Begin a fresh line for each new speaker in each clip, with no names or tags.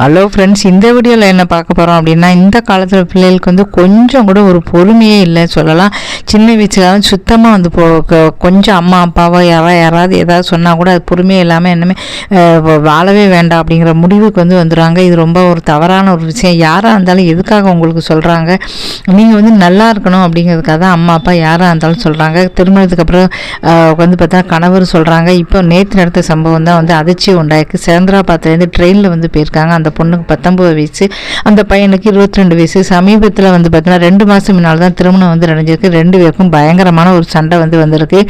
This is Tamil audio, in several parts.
ஹலோ ஃப்ரெண்ட்ஸ் இந்த வீடியோவில் என்ன பார்க்க போகிறோம் அப்படின்னா இந்த காலத்தில் பிள்ளைகளுக்கு வந்து கொஞ்சம் கூட ஒரு பொறுமையே இல்லைன்னு சொல்லலாம். சின்ன வயசுல சுத்தமாக வந்து போ கொஞ்சம் அம்மா அப்பாவோ யாராவது யாராவது ஏதாவது சொன்னால் கூட அது பொறுமையே இல்லாமல் என்னமே வாழவே வேண்டாம் அப்படிங்கிற முடிவுக்கு வந்து வந்துடுறாங்க இது ரொம்ப ஒரு தவறான ஒரு விஷயம். யாராக இருந்தாலும் எதுக்காக உங்களுக்கு சொல்கிறாங்க நீங்கள் வந்து நல்லா இருக்கணும் அப்படிங்கிறதுக்காக தான் அம்மா அப்பா யாராக இருந்தாலும் சொல்கிறாங்க திருமணத்துக்கு அப்புறம் வந்து பார்த்தா கணவர் சொல்கிறாங்க இப்போ நேற்று நடத்த சம்பவம் தான் வந்து அதிர்ச்சி உண்டாயிருக்கு. சேந்திராபாத்துலேருந்து ட்ரெயினில் வந்து போயிருக்காங்க. அந்த அந்த பொண்ணுக்கு பத்தொம்பது வயசு அந்த பையனுக்கு இருபத்தி ரெண்டு வயசு. சமீபத்தில் வந்து பார்த்தீங்கன்னா ரெண்டு மாதம் முன்னால் தான் திருமணம் வந்து நடந்திருக்கு. ரெண்டு பேருக்கும் பயங்கரமான ஒரு சண்டை வந்து வந்திருக்கு.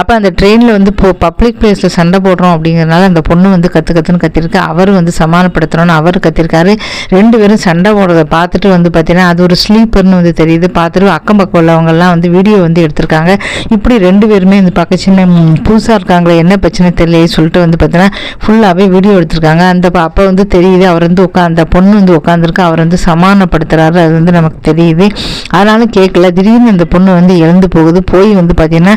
அப்போ அந்த ட்ரெயினில் வந்து இப்போ பப்ளிக் பிளேஸில் சண்டை போடுறோம் அப்படிங்கிறனால அந்த பொண்ணு வந்து கற்று கற்றுன்னு கத்திருக்கு அவர் வந்து சமாளப்படுத்தணும்னு அவர் கத்திருக்காரு ரெண்டு பேரும் சண்டை போடுறத பார்த்துட்டு வந்து பார்த்தீங்கன்னா அது ஒரு ஸ்லீப்பர்னு வந்து தெரியுது. பார்த்துட்டு அக்கம் பக்கம் உள்ளவங்கெல்லாம் வந்து வீடியோ வந்து எடுத்திருக்காங்க. இப்படி ரெண்டு பேருமே இந்த பக்கம் சின்ன புதுசாக இருக்காங்களே என்ன பிரச்சனை தெரியலையே சொல்லிட்டு வந்து பார்த்தீங்கன்னா ஃபுல்லாகவே வீடியோ எடுத்திருக்காங்க. அந்த அப்போ வந்து தெரியுது அவர் அவர் வந்து உட்காந்த பொண்ணு வந்து உட்காந்துருக்கு அவர் வந்து சமாதானப்படுத்துறாரு. அது வந்து நமக்கு தெரியுது. அதனால கேட்கல. திடீர்னு அந்த பொண்ணு வந்து இறந்து போகுது. போய் வந்து பார்த்தீங்கன்னா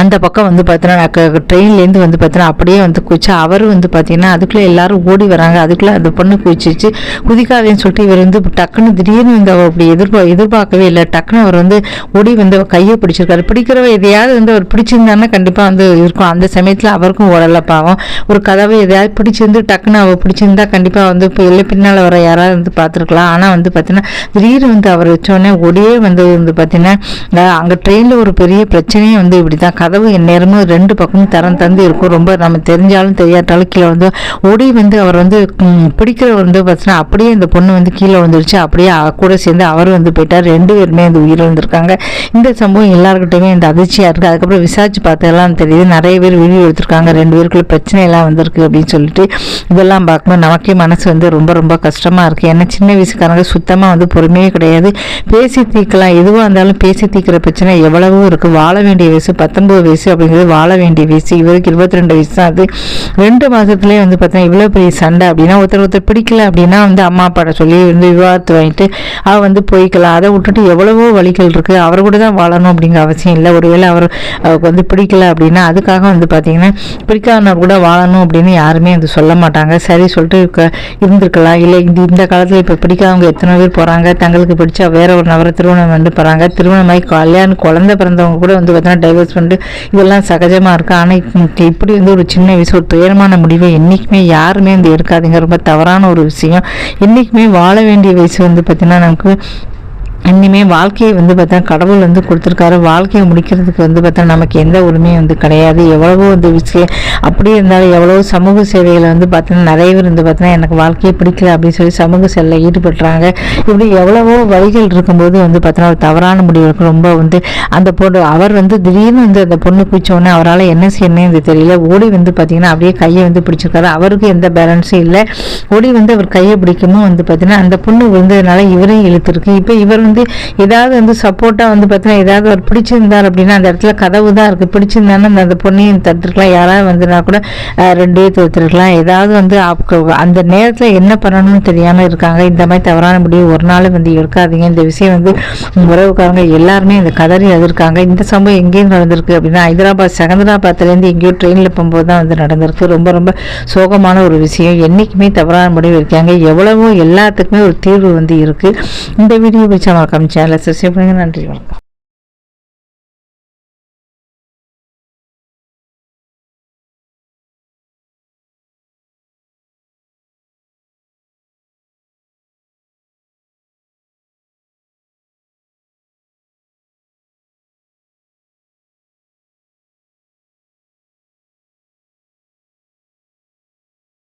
அந்த பக்கம் வந்து பார்த்தீங்கன்னா ட்ரெயின்லேருந்து வந்து பார்த்தீங்கன்னா அப்படியே வந்து குச்சி அவர் வந்து பார்த்தீங்கன்னா அதுக்குள்ளே எல்லாரும் ஓடி வராங்க. அதுக்குள்ளே அந்த பொண்ணு குச்சிச்சு குதிக்காதேன்னு சொல்லிட்டு இவர் வந்து டக்குன்னு திடீர்னு வந்து அவர் அப்படி எதிர்பா எதிர்பார்க்கவே இல்லை. டக்குன்னு அவர் வந்து ஓடி வந்து கையை பிடிச்சிருக்காரு. பிடிக்கிறவ எதையாவது வந்து அவர் பிடிச்சிருந்தாருன்னா கண்டிப்பாக வந்து இருக்கும். அந்த சமயத்தில் அவருக்கும் ஓடலை பாவம். ஒரு கதவை எதையாவது பிடிச்சிருந்து டக்குன்னு அவர் பிடிச்சிருந்தா கண்டிப்பாக வந்து இப்போ இல்லை பின்னால் வர யாராவது வந்து பார்த்துருக்கலாம். ஆனால் வந்து பார்த்தீங்கன்னா திடீர்னு வந்து அவர் வச்சோடனே ஓடியே வந்து வந்து பார்த்தீங்கன்னா அங்கே ட்ரெயினில் ஒரு பெரிய பிரச்சனையே வந்து இப்படி தான் கதவு எந்நேரமும் ரெண்டு பக்கமும் தரம் தந்து இருக்கும். ரொம்ப நம்ம தெரிஞ்சாலும் தெரியாட்டாலும் கீழே வந்து ஓடி வந்து அவர் வந்து ம், பிடிக்கிற வந்து பார்த்தீங்கன்னா அப்படியே இந்த பொண்ணு வந்து கீழே வந்துருச்சு அப்படியே கூட சேர்ந்து அவர் வந்து போயிட்டார். ரெண்டு பேருமே வந்து உயிரிழந்திருக்காங்க இந்த சம்பவம் எல்லாருக்கிட்டையுமே இந்த அதிர்ச்சியாக இருக்குது அதுக்கப்புறம் விசாரிச்சு பார்த்ததெல்லாம் தெரியுது. நிறைய பேர் வீடியோ எடுத்திருக்காங்க. ரெண்டு பேருக்குள்ள பிரச்சனை எல்லாம் வந்திருக்கு அப்படின்னு சொல்லிட்டு இதெல்லாம் பார்க்கும்போது நமக்கே மனசு வந்து ரொம்ப ரொம்ப கஷ்டமாக இருக்குது ஏன்னா சின்ன வயசுக்காரங்க சுத்தமாக வந்து பொறுமையே கிடையாது. பேசி தீர்க்கலாம். எதுவாக இருந்தாலும் பேசி தீர்க்கிற பிரச்சனை எவ்வளவோ இருக்குது வாழ வேண்டிய வயசு பத்தொம்பது வயசு அப்படிங்கிறது வாழ வேண்டிய வயசு இவருக்கு இருபத்தி ரெண்டு வயசு தான். அது ரெண்டு மாதத்துலேயே வந்து பார்த்தீங்கன்னா இவ்வளோ பெரிய சண்டை அப்படின்னா ஒருத்தர் ஒருத்தர் பிடிக்கல அப்படின்னா வந்து அம்மா அப்பாட்ட சொல்லி வந்து விவாதத்து வாங்கிட்டு அவள் வந்து போய்க்கலாம். அதை விட்டுட்டு எவ்வளவோ வழிகள் இருக்குது அவர் கூட தான் வாழணும் அப்படிங்கிற அவசியம் இல்லை. ஒருவேளை அவர் அவருக்கு வந்து பிடிக்கல அப்படின்னா அதுக்காக வந்து பார்த்தீங்கன்னா பிடிக்காதவர் கூட வாழணும் அப்படின்னு யாருமே வந்து சொல்ல மாட்டாங்க. சரி சொல்லிட்டு இருந்திருக்கலாம். இல்லை இந்த இந்த காலத்தில் இப்போ பிடிக்காதவங்க எத்தனை பேர் போகிறாங்க தங்களுக்கு பிடிச்சா வேற ஒரு நபரை திருமணம் வந்து போகிறாங்க திருமணமாகி கல்யாணம் குழந்தை பிறந்தவங்க கூட வந்து பார்த்தீங்கன்னா டைவர்ஸ் பண்ணிட்டு இதெல்லாம் சகஜமாக இருக்குது ஆனால் இப்படி வந்து ஒரு சின்ன வயசு ஒரு துயரமான முடிவை என்றைக்குமே யாருமே வந்து எடுக்காதீங்க. ரொம்ப தவறான ஒரு விஷயம். என்றைக்குமே வாழ வேண்டிய வயசு வந்து பார்த்தீங்கன்னா நமக்கு இனிமேல் வாழ்க்கையை வந்து பார்த்தா கடவுள் வந்து கொடுத்துருக்காரு. வாழ்க்கையை முடிக்கிறதுக்கு வந்து பார்த்தா நமக்கு எந்த உரிமையும் வந்து கிடையாது. எவ்வளவோ வந்து விஷயம் அப்படியே இருந்தாலும் எவ்வளவோ சமூக சேவைகளை வந்து பார்த்தோன்னா நிறைய பேர் வந்து பார்த்தீங்கன்னா எனக்கு வாழ்க்கையை பிடிக்கல அப்படின்னு சொல்லி சமூக சேவையில் ஈடுபடுறாங்க. இப்படி எவ்வளவோ வழிகள் இருக்கும்போது வந்து பார்த்தோன்னா ஒரு தவறான முடிவுக்கு ரொம்ப வந்து அந்த பொண்ணு அவர் வந்து திடீர்னு வந்து அந்த பொண்ணு குச்ச அவரால் என்ன செய்யணும் இது தெரியல. ஓடி வந்து பார்த்தீங்கன்னா அப்படியே கையை வந்து பிடிச்சிருக்காரு. அவருக்கு எந்த பேலன்ஸும் இல்லை. ஓடி வந்து அவர் கையை பிடிக்குமோ வந்து பார்த்தீங்கன்னா அந்த பொண்ணு விழுந்ததுனால இவரையும் இழுத்துருக்கு. இப்போ இவர் வந்து வந்து ஏதாவது வந்து சப்போர்ட்டாக வந்து பார்த்தீங்கன்னா ஏதாவது அவர் பிடிச்சிருந்தார் அப்படின்னா அந்த இடத்துல கதவு தான் இருக்குது பிடிச்சிருந்தானே அந்த பொண்ணையும் தடுத்துருக்கலாம். யாராவது வந்துனா கூட ரெண்டே தடுத்துருக்கலாம். ஏதாவது வந்து அந்த நேரத்தில் என்ன பண்ணணும்னு தெரியாமல் இருக்காங்க. இந்த மாதிரி தவறான முடிவு ஒரு நாள் வந்து எடுக்காதீங்க. இந்த விஷயம் வந்து உறவுக்காரங்க எல்லாருமே இந்த கதறி எதிர்க்காங்க இந்த சம்பவம் எங்கேயும் நடந்திருக்கு அப்படின்னா ஹைதராபாத் செகந்தராபாத்துலேருந்து எங்கேயோ ட்ரெயினில் போகும்போது தான் வந்து நடந்திருக்கு. ரொம்ப ரொம்ப சோகமான ஒரு விஷயம். என்றைக்குமே தவறான முடிவு இருக்காங்க எவ்வளவோ எல்லாத்துக்குமே ஒரு தீர்வு வந்து இருக்குது இந்த வீடியோ பிடிச்சா மறக்காம சேனலை சப்ஸ்கிரைப் பண்ணுங்க. நன்றி. வணக்கம்.